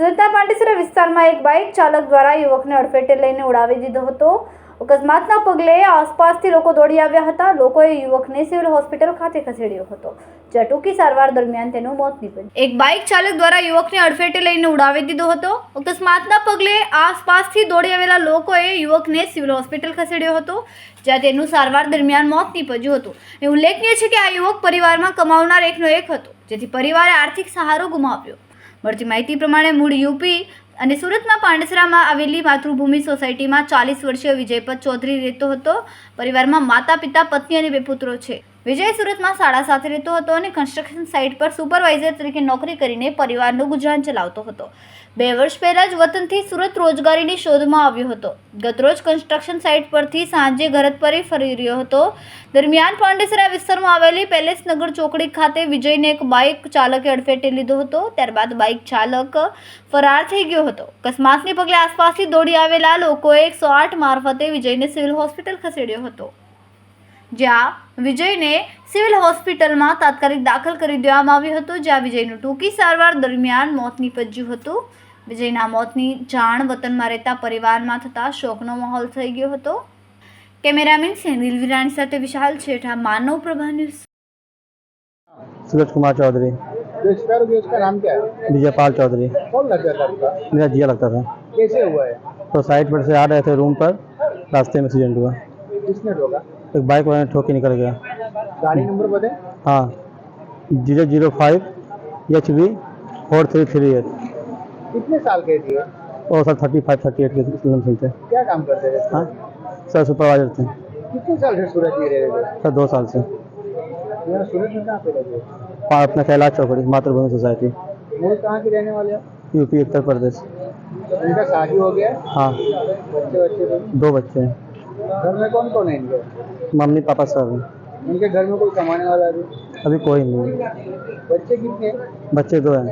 સુરતના પાંડેસરા વિસ્તારમાં એક બાઇક ચાલક દ્વારા યુવકને અડફેટે લઈને ઉડાવી દીધો હતો. અકસ્માતના પગલે આસપાસથી લોકો દોડી આવ્યા હતા. લોકોએ યુવકને સિવિલ હોસ્પિટલ ખાતે ખસેડ્યો હતો. જ્યાં સારવાર દરમિયાન તેનું મોત નીપજ્યું. એક બાઇક ચાલક દ્વારા યુવકને અડફેટે લઈને ઉડાવી દીધો હતો. અકસ્માતના પગલે આસપાસથી દોડી આવેલા લોકોએ યુવકને સિવિલ હોસ્પિટલ ખસેડ્યો હતો, જ્યાં તેનું સારવાર દરમિયાન મોત નીપજ્યું હતું. એ ઉલ્લેખનીય છે કે આ યુવક પરિવારમાં કમાવનાર એકનો એક હતો, જેથી પરિવારે આર્થિક સહારો ગુમાવ્યો. મળતી માહિતી પ્રમાણે મૂળ યુપી અને સુરતમાં પાંડેસરામાં આવેલી માતૃભૂમિ સોસાયટીમાં ચાલીસ વર્ષીય વિજયપત ચૌધરી રહેતો હતો. પરિવારમાં માતા, પિતા, પત્ની અને બે પુત્રો છે. વિજય સુરતમાં શાળા સાથે રહેતો હતો અને કન્સ્ટ્રક્શન સાઇટ પર સુપરવાઇઝર તરીકે નોકરી કરીને પરિવારનું ગુજરાન ચલાવતો હતો. બે વર્ષ પહેલાં જ વતનથી સુરત રોજગારીની શોધમાં આવ્યો હતો. ગતરોજ કન્સ્ટ્રક્શન સાઇટ પરથી સાંજે ઘરત પરી ફરી રહ્યો હતો. દરમિયાન પાંડેસરા વિસ્તારમાં આવેલી પેલેસ નગર ચોકડી ખાતે વિજયને એક બાઇક ચાલકે અડફેટે લીધો હતો. ત્યારબાદ બાઇક ચાલક ફરાર થઈ ગયો હતો. અકસ્માતને પગલે આસપાસથી દોડી આવેલા લોકોએ એકસો આઠ મારફતે વિજયને સિવિલ હોસ્પિટલ ખસેડ્યો હતો. જ્યાં વિજયને સિવિલ હોસ્પિટલમાં તાત્કાલિક દાખલ કરી દેવામાં આવ્યો હતો જ્યાં વિજયનું ટૂંકી સારવાર દરમિયાન મોત નીપજ્યું હતું વિજયના મોતની જાણ વતનમાં રહેતા પરિવારમાં થતાં શોકનો માહોલ થઈ ગયો હતો કેમેરામેન સેનિલ વિરાણી સાથે વિશાલ છેઠા માનવ પ્રભા ન્યૂઝ सूरज कुमार चौधरी जो एक्सपायर हो गया उसका नाम क्या है विजय पाल चौधरी कौन लगता था आपका मेरा जिया लगता था कैसे हुआ है तो साइड पर से आ रहे थे रूम पर रास्ते में एक्सीडेंट हुआ किसने ठोका एक बाइक वाले ने ठोक के निकल गया। गाड़ी नंबर बताए हाँ। Zero zero five H V four three three eight. कितने साल के थे और sir thirty five thirty eight के थे क्या काम करते थे हाँ। सर सुपरवाइजर थे। कितने साल से सूरत में रह रहे सर दो साल से। थे यहाँ सूरत में कहाँ पे रहते अपना कैलाश चौकड़ी मातृभूमि सोसाइटी। मूल कहाँ के रहने वाले हैं? यूपी उत्तर प्रदेश। उनका शादी हो गया? हाँ। बच्चे बच्चे तो? दो बच्चे हैं। घर में कौन कौन है इनके? मम्मी पापा सब हैं उनके घर में कोई कमाने वाला अभी? अभी कोई नहीं। है बच्चे कितने बच्चे दो हैं।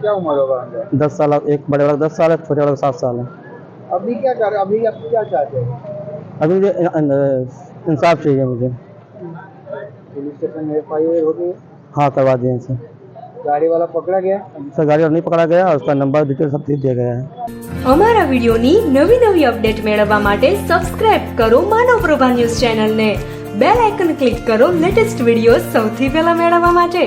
क्या उम्र होगा दस साल एक बड़े वाला दस साल है छोटे वाला सात साल है। अभी क्या कर अभी आप क्या चाहते हैं? अभी मुझे इंसाफ चाहिए मुझे। पुलिस स्टेशन में एफ़ आई आर हो गई हाँ करवा दिए इनसे। गाड़ी वाला पकड़ा गया सर गाड़ी और नहीं पकड़ा गया और उसका नंबर डिटेल सब दे दिया गया है અમારા વિડિયોની નવી નવી અપડેટ મેળવવા માટે સબસ્ક્રાઇબ કરો માનવ પ્રભા ન્યૂઝ ચેનલને બેલ આઇકન ક્લિક કરો લેટેસ્ટ વિડીયો સૌથી પહેલા મેળવવા માટે